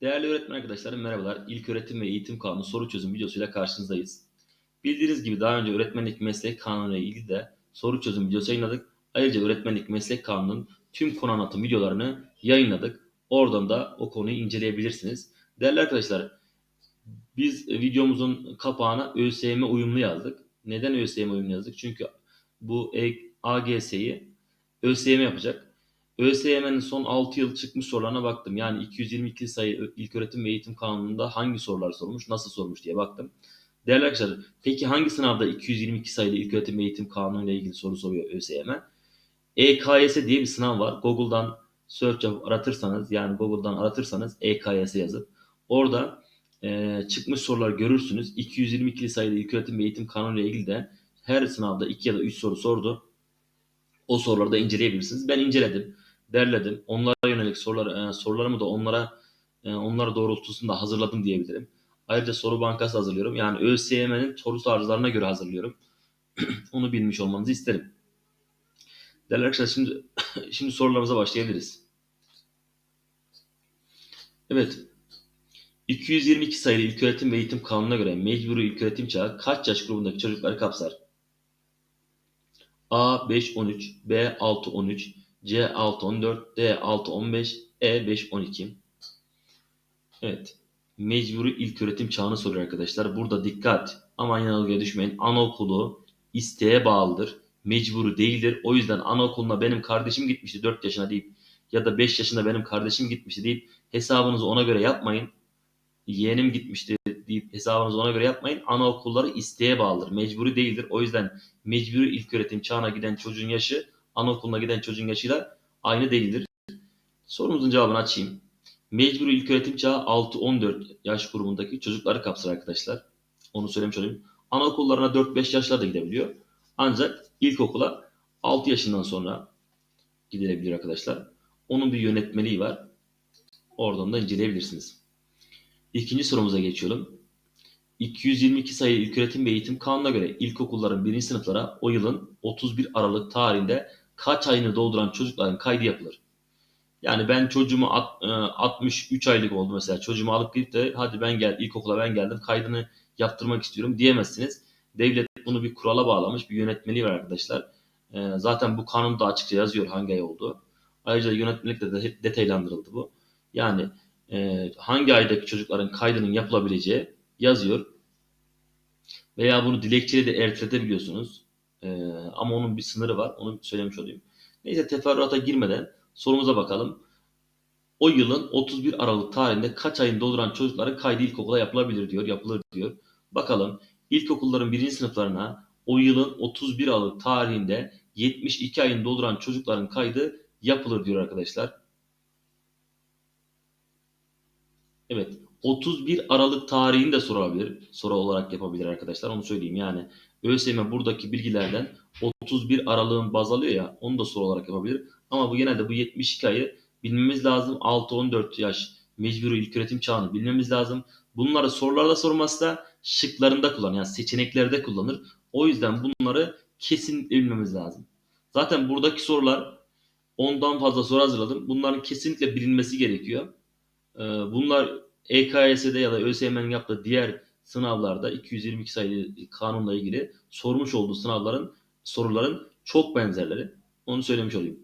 Değerli öğretmen arkadaşlarım merhabalar. İlk öğretim ve eğitim kanunu soru çözüm videosuyla karşınızdayız. Bildiğiniz gibi daha önce öğretmenlik meslek kanunu ile ilgili de soru çözüm videosu yayınladık. Ayrıca öğretmenlik meslek kanunun tüm konu anlatım videolarını yayınladık. Oradan da o konuyu inceleyebilirsiniz. Değerli arkadaşlar biz videomuzun kapağına ÖSYM uyumlu yazdık. Neden ÖSYM uyumlu yazdık? Çünkü bu AGS'yi ÖSYM yapacak. ÖSYM'nin son 6 yıl çıkmış sorularına baktım. Yani 222 sayı İlköğretim ve Eğitim Kanunu'nda hangi sorular sormuş, nasıl sormuş diye baktım. Değerli arkadaşlar, peki hangi sınavda 222 sayılı İlköğretim ve Eğitim Kanunu ile ilgili soru soruyor ÖSYM? EKS diye bir sınav var. Google'dan search yapıp aratırsanız, yani Google'dan aratırsanız EKS yazıp orada e, çıkmış sorular görürsünüz. 222 sayılı İlköğretim ve Eğitim Kanunu ile ilgili de her sınavda 2 ya da 3 soru sordu. O soruları da inceleyebilirsiniz. Ben inceledim derledim. Onlara yönelik sorular, e, sorularımı da onlara e, onlara doğrultusunda hazırladım diyebilirim. Ayrıca soru bankası hazırlıyorum. Yani ÖSYM'nin soru tarzlarına göre hazırlıyorum. Onu bilmiş olmanızı isterim. Değerli arkadaşlar şimdi, şimdi sorularımıza başlayabiliriz. Evet. 222 sayılı İlköğretim ve Eğitim Kanunu'na göre mecburi ilköğretim çağı kaç yaş grubundaki çocukları kapsar? A 5-13, B 6-13, C 6-14, D 6-15, E 5-12. Evet. Mecburi ilköğretim çağını soruyor arkadaşlar. Burada dikkat. Aman yanılgıya düşmeyin. Anaokulu isteğe bağlıdır. Mecburi değildir. O yüzden anaokuluna benim kardeşim gitmişti 4 yaşına deyip ya da 5 yaşında benim kardeşim gitmişti deyip hesabınızı ona göre yapmayın. Yeğenim gitmişti deyip hesabınızı ona göre yapmayın. Anaokulları isteğe bağlıdır. Mecburi değildir. O yüzden mecburi ilköğretim çağına giden çocuğun yaşı anaokuluna giden çocuğun yaşıyla aynı değildir. Sorumuzun cevabını açayım. Mecburi ilköğretim çağı 6-14 yaş grubundaki çocukları kapsar arkadaşlar. Onu söylemiş olayım. Anaokullarına 4-5 yaşlarda gidebiliyor. Ancak ilkokula 6 yaşından sonra gidilebilir arkadaşlar. Onun bir yönetmeliği var. Oradan da inceleyebilirsiniz. İkinci sorumuza geçiyorum. 222 sayılı İlköğretim ve Eğitim Kanunu'na göre ilkokulların birinci sınıflara o yılın 31 Aralık tarihinde kaç ayını dolduran çocukların kaydı yapılır? Yani ben çocuğumu at- e, 63 aylık oldu mesela. Çocuğumu alıp gidip de hadi ben gel ilkokula ben geldim kaydını yaptırmak istiyorum diyemezsiniz. Devlet bunu bir kurala bağlamış bir yönetmeliği var arkadaşlar. E, Zaten bu kanunda açıkça yazıyor hangi ay olduğu. Ayrıca yönetmelikte de detaylandırıldı bu. Yani e, hangi aydaki çocukların kaydının yapılabileceği yazıyor. Veya bunu dilekçeyle de erteletebiliyorsunuz. E, ama onun bir sınırı var. Onu söylemiş olayım. Neyse teferruata girmeden sorumuza bakalım. O yılın 31 Aralık tarihinde kaç ayın dolduran çocukların kaydı ilkokula yapılabilir diyor, yapılır diyor. Bakalım ilkokulların birinci sınıflarına o yılın 31 Aralık tarihinde 72 ayın dolduran çocukların kaydı yapılır diyor arkadaşlar. Evet. 31 Aralık tarihini de sorabilir. Soru olarak yapabilir arkadaşlar. Onu söyleyeyim. Yani ÖSYM buradaki bilgilerden 31 Aralık'ın baz alıyor ya onu da soru olarak yapabilir. Ama bu genelde bu 72 ayı bilmemiz lazım. 6-14 yaş mecburi ilköğretim çağını bilmemiz lazım. Bunları sorularda sorması da şıklarında kullanır. Yani seçeneklerde kullanır. O yüzden bunları kesinlikle bilmemiz lazım. Zaten buradaki sorular ondan fazla soru hazırladım. Bunların kesinlikle bilinmesi gerekiyor. Ee, Bunlar EKS'de ya da ÖSYM'nin yaptığı diğer sınavlarda 222 sayılı kanunla ilgili sormuş olduğu sınavların soruların çok benzerleri. Onu söylemiş olayım.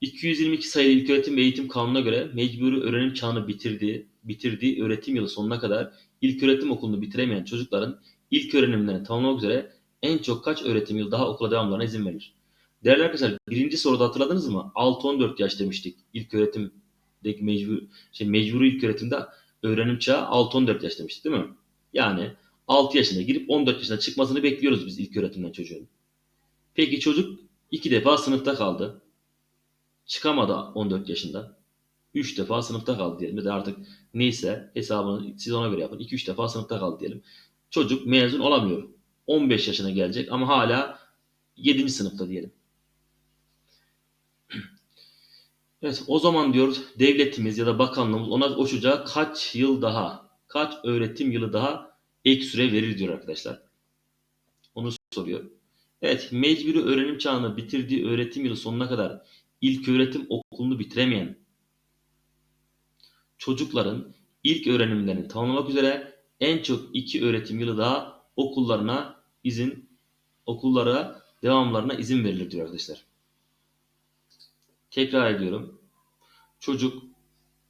222 sayılı İlköğretim ve Eğitim Kanunu'na göre mecburi öğrenim çağını bitirdiği, bitirdiği öğretim yılı sonuna kadar ilköğretim okulunu bitiremeyen çocukların ilk öğrenimlerini tamamlamak üzere en çok kaç öğretim yılı daha okula devamlarına izin verir? Değerli arkadaşlar birinci soruda hatırladınız mı? 6-14 yaş demiştik ilk öğretimdeki mecbur, şey, mecburi ilk öğretimde öğrenim çağı 6-14 yaş demiştik değil mi? Yani 6 yaşına girip 14 yaşına çıkmasını bekliyoruz biz ilk öğretimden çocuğun. Peki çocuk iki defa sınıfta kaldı. Çıkamadı 14 yaşında. 3 defa sınıfta kaldı diyelim. Ya artık neyse hesabını siz ona göre yapın. 2-3 defa sınıfta kaldı diyelim. Çocuk mezun olamıyor. 15 yaşına gelecek ama hala 7. sınıfta diyelim. Evet o zaman diyor devletimiz ya da bakanlığımız ona o çocuğa kaç yıl daha, kaç öğretim yılı daha ek süre verir diyor arkadaşlar. Onu soruyor. Evet mecburi öğrenim çağını bitirdiği öğretim yılı sonuna kadar ilk öğretim okulunu bitiremeyen çocukların ilk öğrenimlerini tamamlamak üzere en çok iki öğretim yılı daha okullarına izin okullara devamlarına izin verilir diyor arkadaşlar. Tekrar ediyorum. Çocuk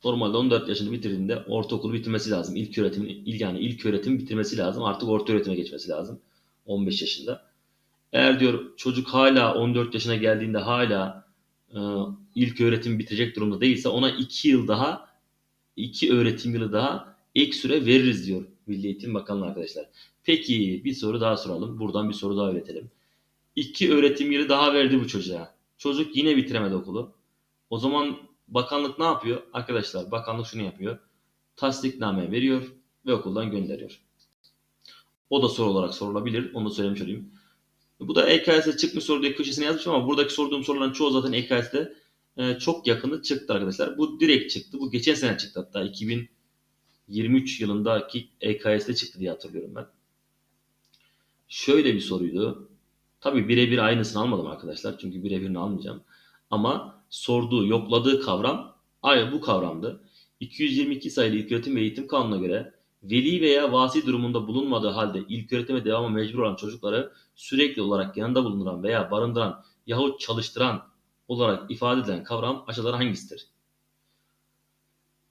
normalde 14 yaşını bitirdiğinde ortaokulu bitirmesi lazım. İlk öğretim yani ilk öğretim bitirmesi lazım. Artık orta öğretime geçmesi lazım. 15 yaşında. Eğer diyor çocuk hala 14 yaşına geldiğinde hala e, ilk öğretim bitirecek durumda değilse ona 2 yıl daha 2 öğretim yılı daha ek süre veririz diyor Milli Eğitim Bakanlığı arkadaşlar. Peki bir soru daha soralım. Buradan bir soru daha üretelim. 2 öğretim yılı daha verdi bu çocuğa. Çocuk yine bitiremedi okulu. O zaman bakanlık ne yapıyor? Arkadaşlar bakanlık şunu yapıyor. Tasdikname veriyor ve okuldan gönderiyor. O da soru olarak sorulabilir. Onu da söylemiş olayım. Bu da EKS'de çıkmış soru diye köşesine yazmış ama buradaki sorduğum soruların çoğu zaten EKS'de e, çok yakını çıktı arkadaşlar. Bu direkt çıktı. Bu geçen sene çıktı hatta 2023 yılındaki EKS'de çıktı diye hatırlıyorum ben. Şöyle bir soruydu. Tabii birebir aynısını almadım arkadaşlar. Çünkü birebirini almayacağım. Ama sorduğu, yokladığı kavram aynı bu kavramdı. 222 sayılı İlköğretim ve Eğitim Kanunu'na göre veli veya vasi durumunda bulunmadığı halde ilköğretime devama mecbur olan çocukları sürekli olarak yanında bulunduran veya barındıran yahut çalıştıran olarak ifade edilen kavram aşağıdan hangisidir?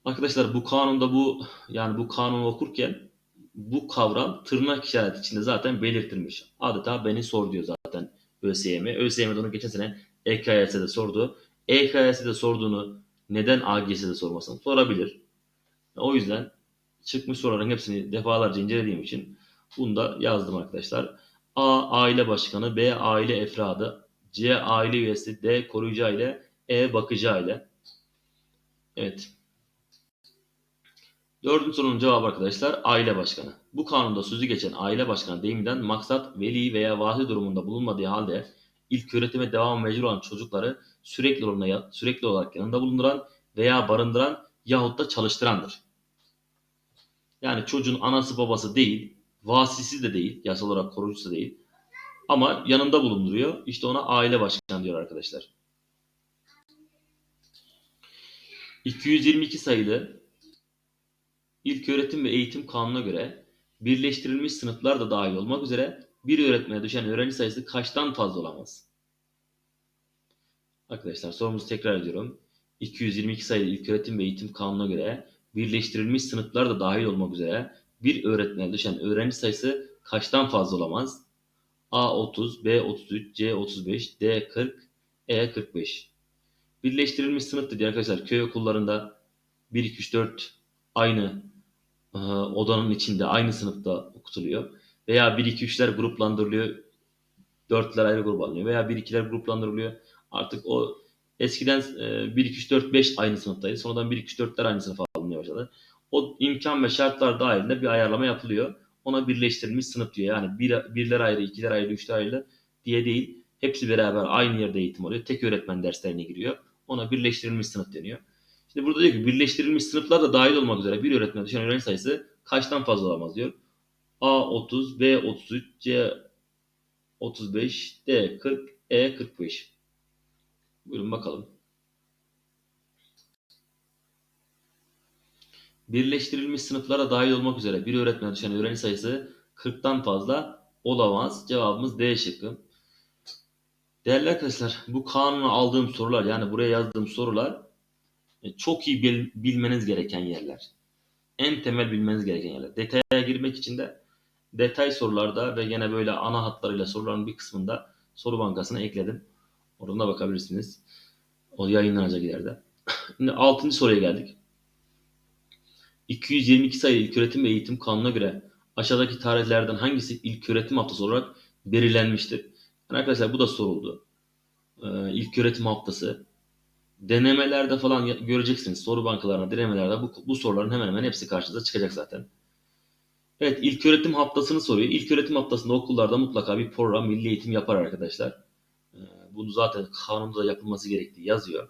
Arkadaşlar bu kanunda bu yani bu kanunu okurken bu kavram tırnak işareti içinde zaten belirtilmiş. Adeta beni sor diyor zaten ÖSYM. ÖSYM de onu geçen sene EKYS'de sordu. EKYS'de sorduğunu neden AGS'de sormasını sorabilir. O yüzden çıkmış soruların hepsini defalarca incelediğim için bunu da yazdım arkadaşlar. A. Aile başkanı, B. Aile efradı, C. Aile üyesi, D. Koruyucu aile, E. Bakıcı aile. Evet. Dördüncü sorunun cevabı arkadaşlar aile başkanı. Bu kanunda sözü geçen aile başkanı deyiminden maksat veli veya vahdi durumunda bulunmadığı halde ilk öğretime devam mecbur olan çocukları sürekli olarak, sürekli olarak yanında bulunduran veya barındıran yahut da çalıştırandır. Yani çocuğun anası babası değil, vasisi de değil, yasal olarak koruyucusu da değil. Ama yanında bulunduruyor. İşte ona aile başkanı diyor arkadaşlar. 222 sayılı İlköğretim ve Eğitim Kanunu'na göre birleştirilmiş sınıflar da dahil olmak üzere bir öğretmene düşen öğrenci sayısı kaçtan fazla olamaz? Arkadaşlar sorumuzu tekrar ediyorum. 222 sayılı İlköğretim ve Eğitim Kanunu'na göre birleştirilmiş sınıflar da dahil olmak üzere bir öğretmene düşen öğrenci sayısı kaçtan fazla olamaz? A 30, B 33, C 35, D 40, E 45. Birleştirilmiş sınıf dedi arkadaşlar köy okullarında 1, 2, 3, 4 aynı e, odanın içinde aynı sınıfta okutuluyor. Veya 1, 2, 3'ler gruplandırılıyor. 4'ler ayrı grup alınıyor. Veya 1, 2'ler gruplandırılıyor. Artık o eskiden e, 1, 2, 3, 4, 5 aynı sınıftaydı. Sonradan 1, 2, 3, 4'ler aynı sınıfa alınmaya başladı. O imkan ve şartlar dahilinde bir ayarlama yapılıyor. Ona birleştirilmiş sınıf diyor. Yani bir, birler ayrı, ikiler ayrı, üçler ayrı diye değil. Hepsi beraber aynı yerde eğitim alıyor. Tek öğretmen derslerine giriyor. Ona birleştirilmiş sınıf deniyor. Şimdi burada diyor ki birleştirilmiş sınıflar da dahil olmak üzere bir öğretmen düşen öğrenci sayısı kaçtan fazla olamaz diyor. A 30, B 33, C 35, D 40, E 45. Buyurun bakalım. Birleştirilmiş sınıflara dahil olmak üzere bir öğretmen düşen öğrenci sayısı 40'tan fazla olamaz. Cevabımız D şıkkı. Değerli arkadaşlar bu kanuna aldığım sorular yani buraya yazdığım sorular e, çok iyi bil, bilmeniz gereken yerler. En temel bilmeniz gereken yerler. Detaya girmek için de detay sorularda ve yine böyle ana hatlarıyla soruların bir kısmında soru bankasına ekledim. Oradan da bakabilirsiniz. O yayınlanacak ileride. Şimdi 6. soruya geldik. 222 sayılı İlköğretim ve Eğitim Kanunu'na göre aşağıdaki tarihlerden hangisi ilköğretim haftası olarak belirlenmiştir? Yani arkadaşlar bu da soruldu. Ee, ilköğretim haftası. Denemelerde falan göreceksiniz. Soru bankalarına, denemelerde bu, bu soruların hemen hemen hepsi karşınıza çıkacak zaten. Evet, ilköğretim haftasını soruyor. İlköğretim haftasında okullarda mutlaka bir program, milli eğitim yapar arkadaşlar. Bunu zaten kanunda yapılması gerektiği yazıyor.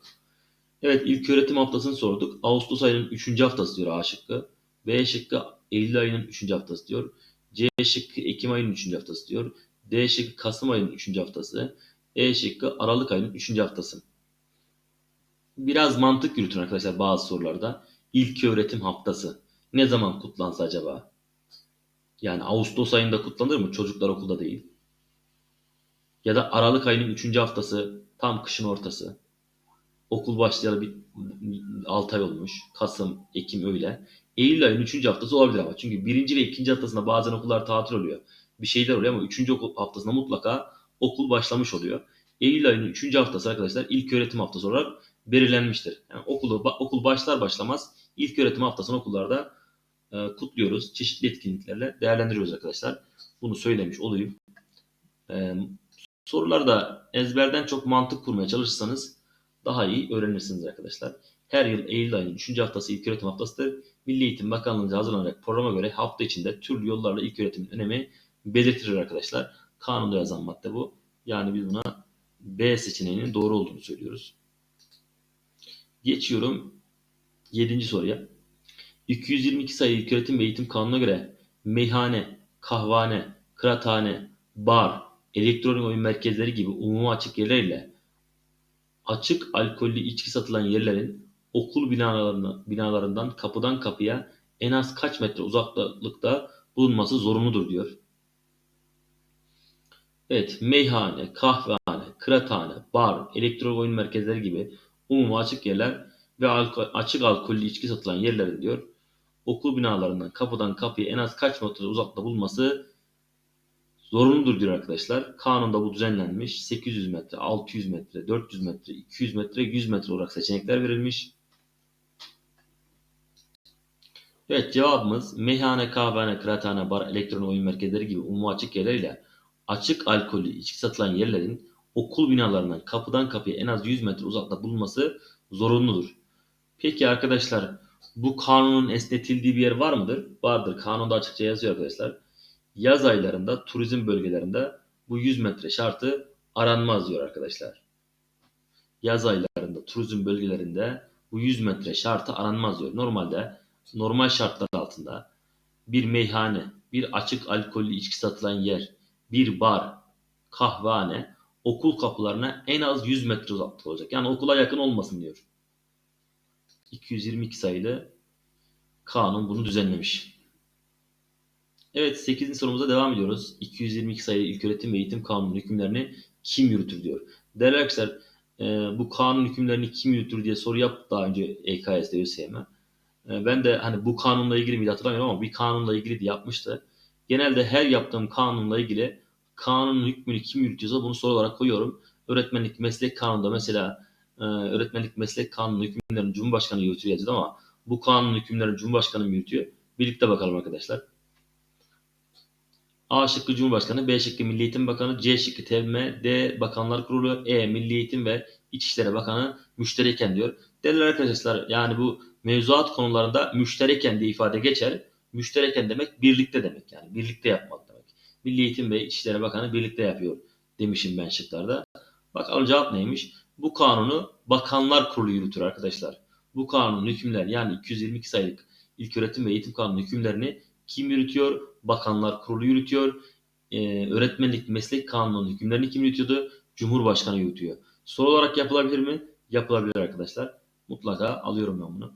Evet ilk öğretim haftasını sorduk. Ağustos ayının 3. haftası diyor A şıkkı. B şıkkı Eylül ayının 3. haftası diyor. C şıkkı Ekim ayının 3. haftası diyor. D şıkkı Kasım ayının 3. haftası. E şıkkı Aralık ayının 3. haftası. Biraz mantık yürütün arkadaşlar bazı sorularda. İlk öğretim haftası. ne zaman kutlansa acaba? Yani Ağustos ayında kutlanır mı? Çocuklar okulda değil. Ya da Aralık ayının 3. haftası tam kışın ortası. Okul başlayalı bir 6 ay olmuş. Kasım, Ekim öyle. Eylül ayının 3. haftası olabilir ama. Çünkü 1. ve 2. haftasında bazen okullar tatil oluyor. Bir şeyler oluyor ama 3. okul haftasında mutlaka okul başlamış oluyor. Eylül ayının 3. haftası arkadaşlar ilk öğretim haftası olarak belirlenmiştir. Yani okulu, okul başlar başlamaz ilk öğretim haftasını okullarda e, kutluyoruz. Çeşitli etkinliklerle değerlendiriyoruz arkadaşlar. Bunu söylemiş olayım. E, sorularda ezberden çok mantık kurmaya çalışırsanız daha iyi öğrenirsiniz arkadaşlar. Her yıl Eylül ayının 3. haftası ilk öğretim haftasıdır. Milli Eğitim Bakanlığı'nca hazırlanacak programa göre hafta içinde türlü yollarla ilk öğretimin önemi belirtilir arkadaşlar. Kanunda yazan madde bu. Yani biz buna B seçeneğinin doğru olduğunu söylüyoruz. Geçiyorum 7. soruya. 222 sayılı İlköğretim ve Eğitim Kanunu'na göre meyhane, kahvehane, kıraathane, bar, elektronik oyun merkezleri gibi umuma açık yerler ile açık alkollü içki satılan yerlerin okul binalarına, binalarından kapıdan kapıya en az kaç metre uzaklıkta bulunması zorunludur diyor. Evet, meyhane, kahvehane, kıraathane, bar, elektronik oyun merkezleri gibi umuma açık yerler ve alkol, açık alkollü içki satılan yerlerin diyor okul binalarından kapıdan kapıya en az kaç metre uzakta bulunması zorunludur diyor arkadaşlar. Kanunda bu düzenlenmiş. 800 metre, 600 metre, 400 metre, 200 metre, 100 metre olarak seçenekler verilmiş. Evet cevabımız meyhane, kahvehane, kıraathane, bar, elektronik oyun merkezleri gibi umumi açık yerler ile açık alkollü içki satılan yerlerin okul binalarından kapıdan kapıya en az 100 metre uzakta bulunması zorunludur. Peki arkadaşlar bu kanunun esnetildiği bir yer var mıdır? Vardır. Kanunda açıkça yazıyor arkadaşlar. Yaz aylarında turizm bölgelerinde bu 100 metre şartı aranmaz diyor arkadaşlar. Yaz aylarında turizm bölgelerinde bu 100 metre şartı aranmaz diyor. Normalde normal şartlar altında bir meyhane, bir açık alkollü içki satılan yer, bir bar, kahvehane okul kapılarına en az 100 metre uzaklıkta olacak. Yani okula yakın olmasın diyor. 222 sayılı kanun bunu düzenlemiş. Evet 8. sorumuza devam ediyoruz. 222 sayılı İlköğretim ve Eğitim Kanunu hükümlerini kim yürütür diyor. Değerli arkadaşlar e, bu kanun hükümlerini kim yürütür diye soru yaptı daha önce EKS'de ÖSYM. E, ben de hani bu kanunla ilgili miydi hatırlamıyorum ama bir kanunla ilgili de yapmıştı. Genelde her yaptığım kanunla ilgili kanunun hükmünü kim yürütüyorsa bunu soru olarak koyuyorum. Öğretmenlik meslek kanununda mesela e, öğretmenlik meslek kanunu hükümlerini Cumhurbaşkanı yürütüyor ama bu kanun hükümlerini Cumhurbaşkanı mı yürütüyor? Birlikte bakalım arkadaşlar. A şıkkı Cumhurbaşkanı, B şıkkı Milli Eğitim Bakanı, C şıkkı TEVM, D Bakanlar Kurulu, E Milli Eğitim ve İçişleri Bakanı müştereken diyor. Değerli arkadaşlar yani bu mevzuat konularında müştereken diye ifade geçer. Müştereken demek birlikte demek yani birlikte yapmak demek. Milli Eğitim ve İçişleri Bakanı birlikte yapıyor demişim ben şıklarda. Bakalım cevap neymiş? Bu kanunu Bakanlar Kurulu yürütür arkadaşlar. Bu kanunun hükümler yani 222 sayılık İlköğretim ve Eğitim Kanunu hükümlerini kim yürütüyor? Bakanlar Kurulu yürütüyor. Ee, öğretmenlik Meslek Kanunu'nun hükümlerini kim yürütüyordu? Cumhurbaşkanı yürütüyor. Soru olarak yapılabilir mi? Yapılabilir arkadaşlar. Mutlaka alıyorum ben bunu.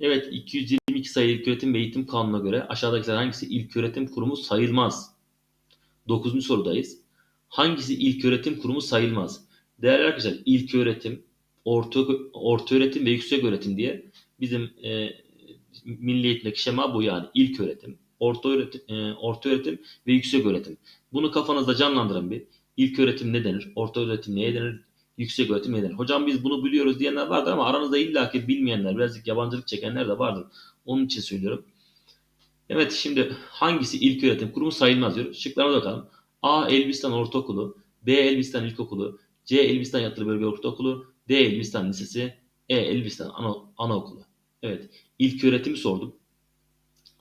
Evet 222 sayılı İlköğretim ve Eğitim Kanunu'na göre aşağıdakiler hangisi İlköğretim Kurumu sayılmaz? 9. sorudayız. Hangisi İlköğretim Kurumu sayılmaz? Değerli arkadaşlar ilk öğretim, orta, orta öğretim ve yüksek öğretim diye bizim e, milli eğitimdeki şema bu yani ilk öğretim, orta öğretim, e, orta öğretim ve yüksek öğretim. Bunu kafanızda canlandırın bir. İlk öğretim ne denir? Orta öğretim neye denir? Yüksek öğretim ne denir? Hocam biz bunu biliyoruz diyenler vardır ama aranızda illaki bilmeyenler, birazcık yabancılık çekenler de vardır. Onun için söylüyorum. Evet şimdi hangisi ilk öğretim kurumu sayılmaz diyor. Şıklara bakalım. A. Elbistan Ortaokulu B. Elbistan İlkokulu C. Elbistan Yatılı Bölge Ortaokulu, D. Elbistan Lisesi, E. Elbistan Ana, Anaokulu. Evet, ilk öğretimi sordum.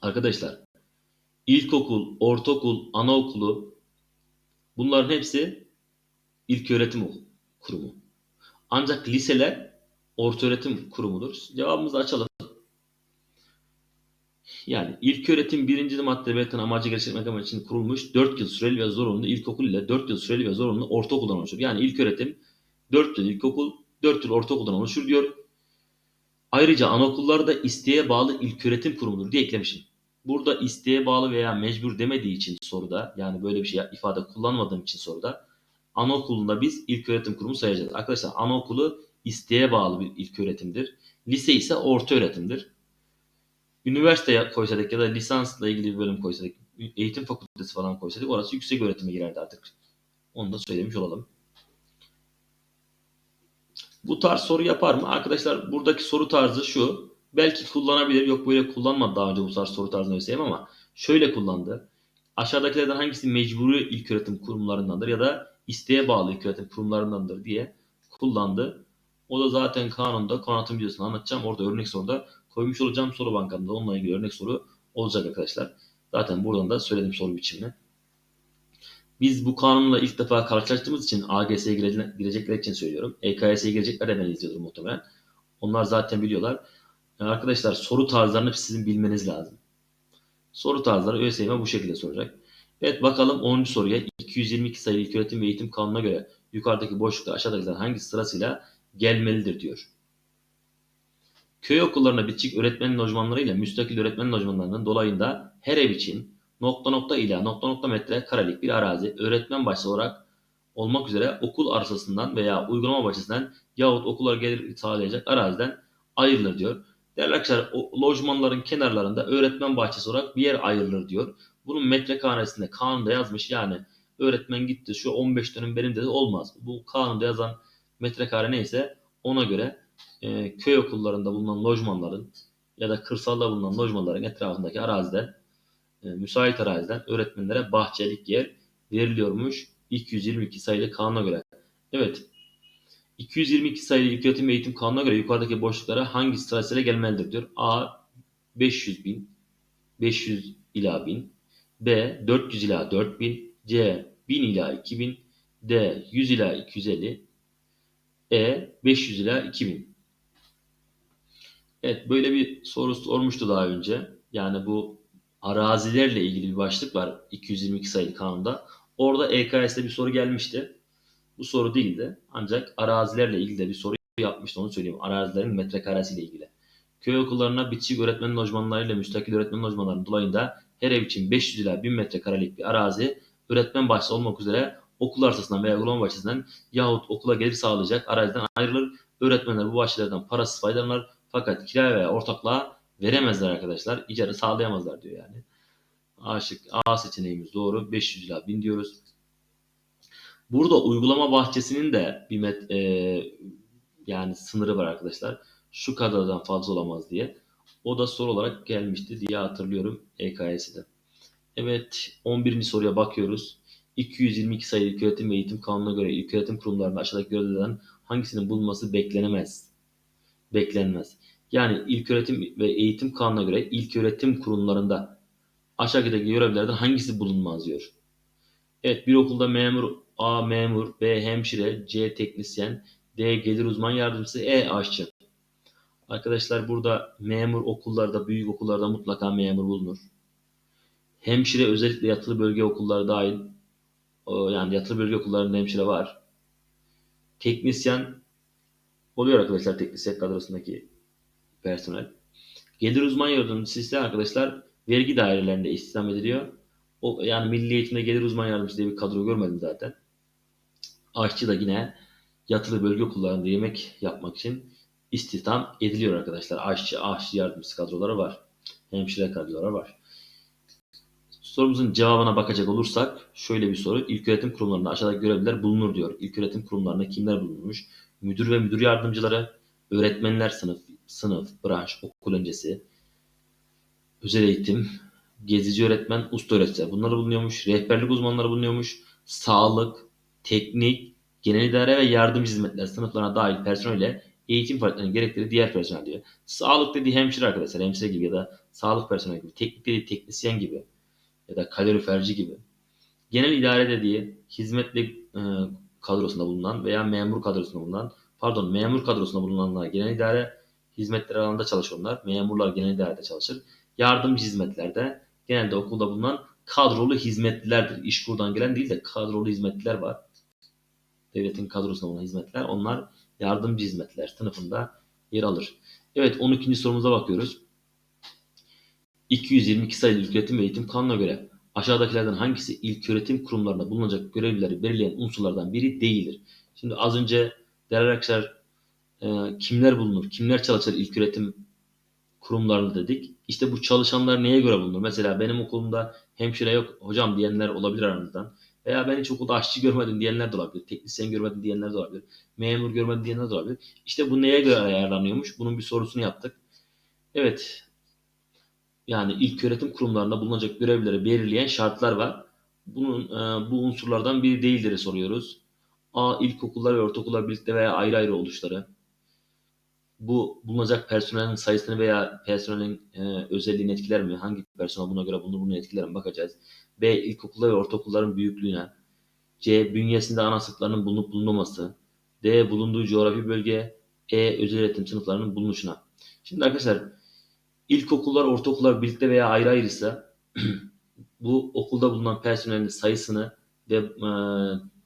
Arkadaşlar, ilkokul, ortaokul, anaokulu bunların hepsi ilk öğretim kurumu. Ancak liseler orta öğretim kurumudur. Cevabımızı açalım. Yani ilk öğretim birinci madde belirten amacı gerçekleştirmek için kurulmuş 4 yıl süreli ve zorunlu ilkokul ile 4 yıl süreli ve zorunlu ortaokuldan oluşur. Yani ilk öğretim 4 yıl ilkokul, 4 yıl ortaokuldan oluşur diyor. Ayrıca anaokulları da isteğe bağlı ilköğretim kurumudur diye eklemişim. Burada isteğe bağlı veya mecbur demediği için soruda yani böyle bir şey ifade kullanmadığım için soruda anaokulunda biz ilköğretim kurumu sayacağız. Arkadaşlar anaokulu isteğe bağlı bir ilköğretimdir. Lise ise orta öğretimdir. Üniversiteye koysaydık ya da lisansla ilgili bir bölüm koysaydık, eğitim fakültesi falan koysaydık orası yüksek öğretime girerdi artık. Onu da söylemiş olalım. Bu tarz soru yapar mı? Arkadaşlar buradaki soru tarzı şu. Belki kullanabilir. Yok böyle kullanmadı daha önce bu tarz soru tarzını ÖSYM ama şöyle kullandı. Aşağıdakilerden hangisi mecburi ilköğretim kurumlarındandır ya da isteğe bağlı ilköğretim kurumlarındandır diye kullandı. O da zaten kanunda kanatım videosunu anlatacağım. Orada örnek soruda koymuş olacağım soru bankamda onunla ilgili örnek soru olacak arkadaşlar. Zaten buradan da söyledim soru biçimini. Biz bu kanunla ilk defa karşılaştığımız için AGS'ye girecekler için söylüyorum. EKS'ye girecekler de ben izliyordur muhtemelen. Onlar zaten biliyorlar. Yani arkadaşlar soru tarzlarını sizin bilmeniz lazım. Soru tarzları ÖSYM bu şekilde soracak. Evet bakalım 10. soruya 222 sayılı İlköğretim ve Eğitim Kanunu'na göre yukarıdaki boşlukta aşağıdakiler hangi sırasıyla gelmelidir diyor. Köy okullarına bitişik öğretmen lojmanları ile müstakil öğretmen lojmanlarının dolayında her ev için nokta nokta ile nokta nokta metre karelik bir arazi öğretmen başta olarak olmak üzere okul arsasından veya uygulama bahçesinden yahut okullar gelir sağlayacak araziden ayrılır diyor. Değerli arkadaşlar o lojmanların kenarlarında öğretmen bahçesi olarak bir yer ayrılır diyor. Bunun metrekaresinde kanunda yazmış yani öğretmen gitti şu 15 dönüm benim dedi olmaz. Bu kanunda yazan metrekare neyse ona göre e, köy okullarında bulunan lojmanların ya da kırsalda bulunan lojmanların etrafındaki araziden e, müsait araziden öğretmenlere bahçelik yer veriliyormuş 222 sayılı kanuna göre. Evet 222 sayılı İlköğretim ve Eğitim Kanunu'na göre yukarıdaki boşluklara hangi sırasıyla gelmelidir diyor. A 500 bin 500 ila 1000 B 400 ila 4000 C 1000 ila 2000 D 100 ila 250 E 500 ila 2000 Evet böyle bir soru sormuştu daha önce. Yani bu arazilerle ilgili bir başlık var 222 sayılı kanunda. Orada EKS'de bir soru gelmişti. Bu soru değildi. Ancak arazilerle ilgili de bir soru yapmıştı onu söyleyeyim. Arazilerin metrekaresiyle ilgili. Köy okullarına bitişik öğretmen lojmanlarıyla müstakil öğretmen lojmanlarının dolayında her ev için 500 ila 1000 metrekarelik bir arazi öğretmen bahçesi olmak üzere okul arsasından veya uygulama bahçesinden yahut okula gelir sağlayacak araziden ayrılır. Öğretmenler bu bahçelerden parasız faydalanır fakat kira veya ortaklığa veremezler arkadaşlar. İcara sağlayamazlar diyor yani. A, A seçeneğimiz doğru. 500 ila 1000 diyoruz. Burada uygulama bahçesinin de bir met, e, yani sınırı var arkadaşlar. Şu kadardan fazla olamaz diye. O da soru olarak gelmişti diye hatırlıyorum EKS'de. Evet 11. soruya bakıyoruz. 222 sayılı İlköğretim ve Eğitim Kanunu'na göre ilköğretim kurumlarında aşağıdaki görevlerden hangisinin bulunması beklenemez? Beklenmez. Yani ilköğretim ve eğitim kanununa göre ilköğretim kurumlarında aşağıdaki görevlerden hangisi bulunmaz diyor. Evet bir okulda memur A memur, B hemşire, C teknisyen, D gelir uzman yardımcısı, E aşçı. Arkadaşlar burada memur okullarda, büyük okullarda mutlaka memur bulunur. Hemşire özellikle yatılı bölge okulları dahil. Yani yatılı bölge okullarında hemşire var. Teknisyen oluyor arkadaşlar teknisyen kadrosundaki personel. Gelir uzman yardımcısı ise arkadaşlar vergi dairelerinde istihdam ediliyor. O, yani milli eğitimde gelir uzman yardımcısı diye bir kadro görmedim zaten. Aşçı da yine yatılı bölge okullarında yemek yapmak için istihdam ediliyor arkadaşlar. Aşçı, aşçı yardımcısı kadroları var. Hemşire kadroları var. Sorumuzun cevabına bakacak olursak şöyle bir soru. İlköğretim kurumlarında aşağıdaki görevliler bulunur diyor. İlköğretim kurumlarında kimler bulunmuş? Müdür ve müdür yardımcıları, öğretmenler sınıf, sınıf, branş, okul öncesi, özel eğitim, gezici öğretmen, usta öğretmen bunlar bulunuyormuş. Rehberlik uzmanları bulunuyormuş. Sağlık, teknik, genel idare ve yardımcı hizmetler sınıflarına dahil personelle eğitim faaliyetlerinin gerektiği diğer personel diyor. Sağlık dediği hemşire arkadaşlar, hemşire gibi ya da sağlık personeli gibi, teknik dediği teknisyen gibi ya da kaloriferci gibi. Genel idare dediği hizmetli e, kadrosunda bulunan veya memur kadrosunda bulunan, pardon memur kadrosunda bulunanlar genel idare hizmetleri alanında çalışanlar, memurlar genel idarede çalışır. Yardımcı hizmetlerde genelde okulda bulunan kadrolu hizmetlilerdir. İş kurdan gelen değil de kadrolu hizmetliler var. Devletin kadrosunda bulunan hizmetler. Onlar yardımcı hizmetler sınıfında yer alır. Evet 12. sorumuza bakıyoruz. 222 sayılı İlköğretim ve Eğitim Kanunu'na göre aşağıdakilerden hangisi ilköğretim kurumlarında bulunacak görevlileri belirleyen unsurlardan biri değildir? Şimdi az önce değerli arkadaşlar e, kimler bulunur, kimler çalışır ilköğretim kurumlarında dedik. İşte bu çalışanlar neye göre bulunur? Mesela benim okulumda hemşire yok hocam diyenler olabilir aranızdan. Veya ben hiç okulda aşçı görmedim diyenler de olabilir. Teknisyen görmedim diyenler de olabilir. Memur görmedim diyenler de olabilir. İşte bu neye göre ayarlanıyormuş? Bunun bir sorusunu yaptık. Evet. Yani ilk öğretim kurumlarında bulunacak görevleri belirleyen şartlar var. Bunun e, bu unsurlardan biri değildir soruyoruz. A. İlkokullar ve ortaokullar birlikte veya ayrı ayrı oluşları. Bu bulunacak personelin sayısını veya personelin e, özelliğini etkiler mi? Hangi personel buna göre bulunur bunu etkiler mi? Bakacağız. B. İlkokullar ve ortaokulların büyüklüğüne. C. Bünyesinde ana sınıflarının bulunup bulunmaması. D. Bulunduğu coğrafi bölge. E. Özel öğretim sınıflarının bulunuşuna. Şimdi arkadaşlar ilkokullar, ortaokullar birlikte veya ayrı ayrıysa bu okulda bulunan personelin sayısını ve e,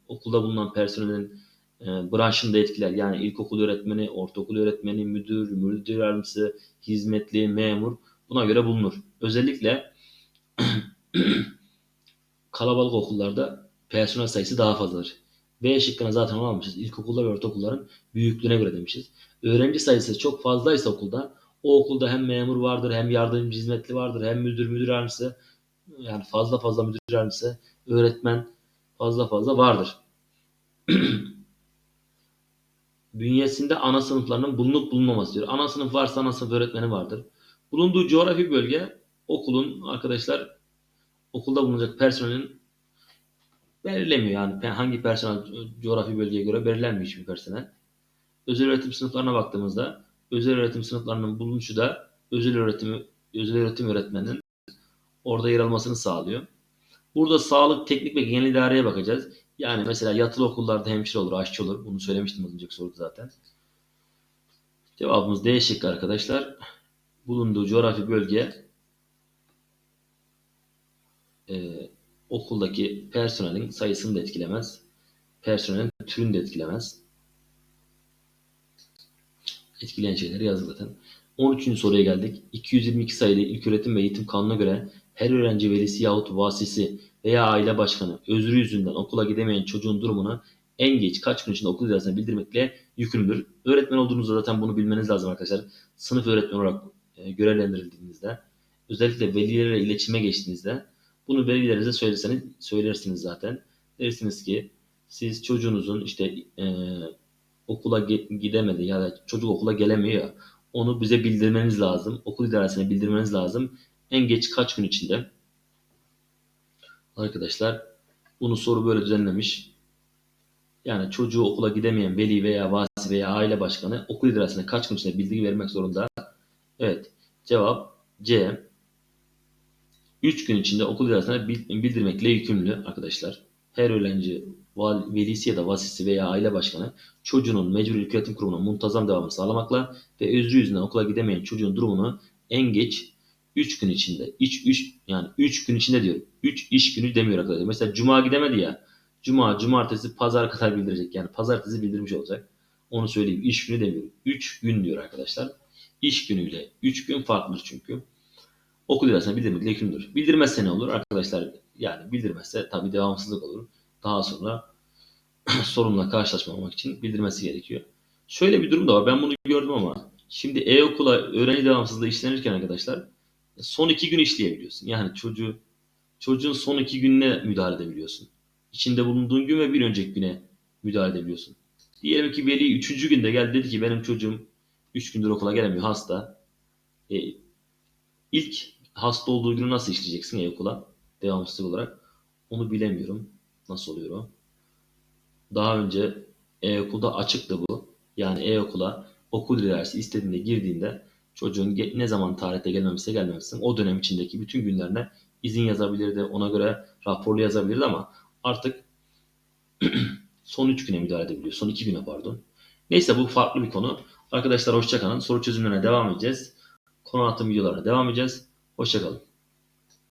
okulda bulunan personelin e, branşını da etkiler. Yani ilkokul öğretmeni, ortaokul öğretmeni, müdür, müdür yardımcısı, hizmetli, memur buna göre bulunur. Özellikle kalabalık okullarda personel sayısı daha fazladır. B şıkkına zaten almışız. İlkokullar ve ortaokulların büyüklüğüne göre demişiz. Öğrenci sayısı çok fazlaysa okulda o okulda hem memur vardır, hem yardımcı hizmetli vardır, hem müdür, müdür yardımcısı yani fazla fazla müdür yardımcısı, öğretmen fazla fazla vardır. Bünyesinde ana sınıflarının bulunup bulunmaması diyor. Ana sınıf varsa ana sınıf öğretmeni vardır. Bulunduğu coğrafi bölge okulun arkadaşlar okulda bulunacak personelin belirlemiyor yani hangi personel coğrafi bölgeye göre belirlenmiyor hiçbir personel. Özel öğretim sınıflarına baktığımızda özel öğretim sınıflarının bulunuşu da özel öğretim özel öğretim öğretmeninin orada yer almasını sağlıyor. Burada sağlık, teknik ve genel idareye bakacağız. Yani mesela yatılı okullarda hemşire olur, aşçı olur. Bunu söylemiştim az önceki soruda zaten. Cevabımız D şıkkı arkadaşlar. Bulunduğu coğrafi bölge e, okuldaki personelin sayısını da etkilemez. Personelin türünü de etkilemez. Etkileyen şeyleri yazdık zaten. 13. soruya geldik. 222 sayılı İlköğretim ve Eğitim Kanunu'na göre her öğrenci velisi yahut vasisi veya aile başkanı özrü yüzünden okula gidemeyen çocuğun durumunu en geç kaç gün içinde okul idaresine bildirmekle yükümlüdür. Öğretmen olduğunuzda zaten bunu bilmeniz lazım arkadaşlar. Sınıf öğretmeni olarak e, görevlendirildiğinizde özellikle velilerle iletişime geçtiğinizde bunu velilerinize söyleseniz, söylersiniz zaten. Dersiniz ki siz çocuğunuzun işte e, okula gidemedi ya da çocuk okula gelemiyor ya onu bize bildirmeniz lazım. Okul idaresine bildirmeniz lazım. En geç kaç gün içinde? Arkadaşlar bunu soru böyle düzenlemiş. Yani çocuğu okula gidemeyen veli veya vasi veya aile başkanı okul idaresine kaç gün içinde bilgi vermek zorunda? Evet. Cevap C. 3 gün içinde okul idaresine bildirmekle yükümlü arkadaşlar. Her öğrenci velisi ya da vasisi veya aile başkanı çocuğunun mecbur ilköğretim kurumuna muntazam devamını sağlamakla ve özrü yüzünden okula gidemeyen çocuğun durumunu en geç 3 gün içinde, iç 3 yani 3 gün içinde diyor. 3 iş günü demiyor arkadaşlar. Mesela cuma gidemedi ya. Cuma, cumartesi, pazar kadar bildirecek. Yani pazartesi bildirmiş olacak. Onu söyleyeyim. İş günü demiyor. 3 gün diyor arkadaşlar. İş günüyle 3 gün farklıdır çünkü. Okul idaresine bildirmekle yükümlüdür. Bildirmezse ne olur? Arkadaşlar yani bildirmezse tabi devamsızlık olur. Daha sonra sorunla karşılaşmamak için bildirmesi gerekiyor. Şöyle bir durum da var. Ben bunu gördüm ama şimdi e-okula öğrenci devamsızlığı işlenirken arkadaşlar son iki gün işleyebiliyorsun. Yani çocuğu çocuğun son iki gününe müdahale edebiliyorsun. İçinde bulunduğun gün ve bir önceki güne müdahale edebiliyorsun. Diyelim ki veli üçüncü günde geldi dedi ki benim çocuğum üç gündür okula gelemiyor hasta. E, ilk hasta olduğu günü nasıl işleyeceksin e-okula devamsızlık olarak? Onu bilemiyorum. Nasıl oluyor o? Daha önce e-okulda açıktı bu. Yani e-okula okul ilerisi istediğinde girdiğinde çocuğun ne zaman tarihte gelmemişse gelmemişsin o dönem içindeki bütün günlerine izin yazabilirdi. Ona göre raporlu yazabilirdi ama artık son 3 güne müdahale edebiliyor. Son 2 güne pardon. Neyse bu farklı bir konu. Arkadaşlar hoşçakalın. Soru çözümlerine devam edeceğiz. Konu anlatım videolarına devam edeceğiz. Hoşçakalın.